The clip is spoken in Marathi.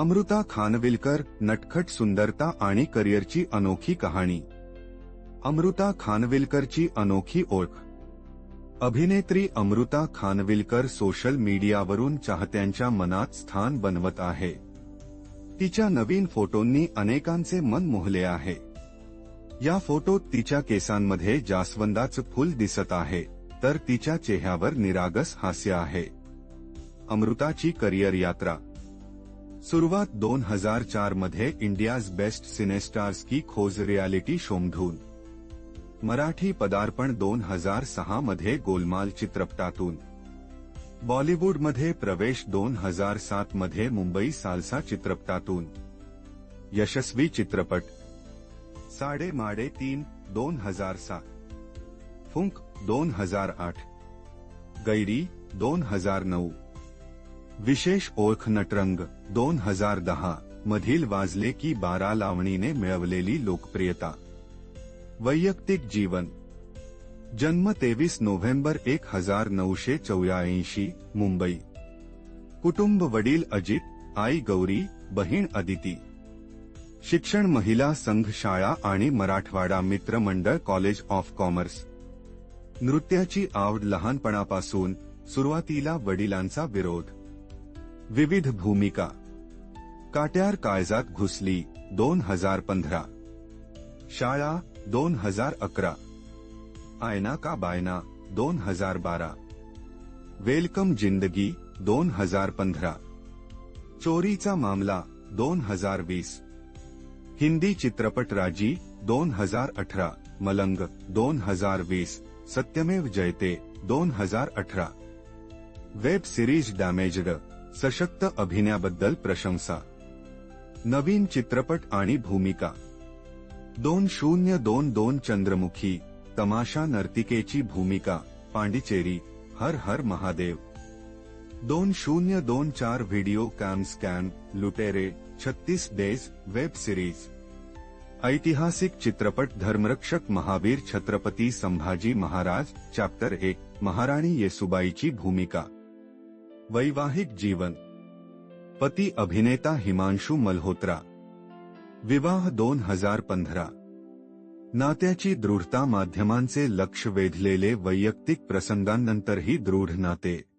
अमृता खानविलकर नटखट सुंदरता आणि करिअरची अनोखी कहाणी. अमृता खानविलकरची अनोखी ओळख. अभिनेत्री अमृता खानविलकर सोशल मीडियावरून चाहत्यांच्या मनात स्थान बनवत आहे. तिच्या नवीन फोटोंनी अनेकांचे मन मोहले आहे. या फोटोत तिच्या केसांमध्ये जास्वंदाचं फुल दिसत आहे तर तिच्या चेहऱ्यावर निरागस हास्य आहे. अमृताची करिअर यात्रा सुरुवात दोन हज़ार चार मध्ये इंडियाज बेस्ट सिनेस्टार्स की खोज रियालिटी शोमधून मराठी पदार्पण दोन हज़ार सहा मध्ये गोलमाल चित्रपटातून. बॉलिवूडमध्ये प्रवेश दोन हज़ार सात मध्ये मुंबई सालसा चित्रपटातून. यशस्वी चित्रपट. साडे माडे तीन, दोन हज़ार सात. फुंक, दोन हज़ार आठ. गैरी, दोन हज़ार नऊ. विशेष ओळख नटरंग दोन हजार दहा मधील वाजले की बारा लावणीने मिळवलेली लोकप्रियता. वैयक्तिक जीवन. जन्म तेवीस नोव्हेंबर एक हजार नऊशे चौऱ्याऐंशी मुंबई. कुटुंब वडील अजित आई गौरी बहीण अदिती. शिक्षण महिला संघ शाळा आणि मराठवाडा मित्र मंडळ कॉलेज ऑफ कॉमर्स. नृत्याची आवड लहानपणापासून सुरुवातीला वडिलांचा विरोध. विविध भूमिका. काट्यार काळजात घुसली दोन हजार पंधरा. शाळा दोन हजार अकरा. आयना का बायना दोन हजार बारा. वेलकम जिंदगी दोन हजार पंधरा. चोरीचा मामला दोन हजार वीस. हिंदी चित्रपट राजी दोन हजार अठरा. मलंग दोन हजार वीस. सत्यमेव जयते दोन हजार अठरा. वेब सिरीज डॅमेज्ड सशक्त अभिनयाबद्दल प्रशंसा. नवीन चित्रपट आणि भूमिका. दोन शून्य दोन दोन चंद्रमुखी तमाशा नर्तिकेची भूमिका पांडिचेरी हर हर महादेव. दोन शून्य दोन चार व्हिडिओ कॅम स्कॅन लुटेरे छत्तीस डेज वेब सिरीज. ऐतिहासिक चित्रपट धर्मरक्षक महावीर छत्रपती संभाजी महाराज चॅप्टर एक महाराणी येसुबाईची भूमिका. वैवाहिक जीवन. पती अभिनेता हिमांशू मल्होत्रा. विवाह दोन हजार पंधरा. नात्याची दृढता माध्यमांचे लक्ष वेधलेले वैयक्तिक प्रसंगांनंतरही दृढ नाते.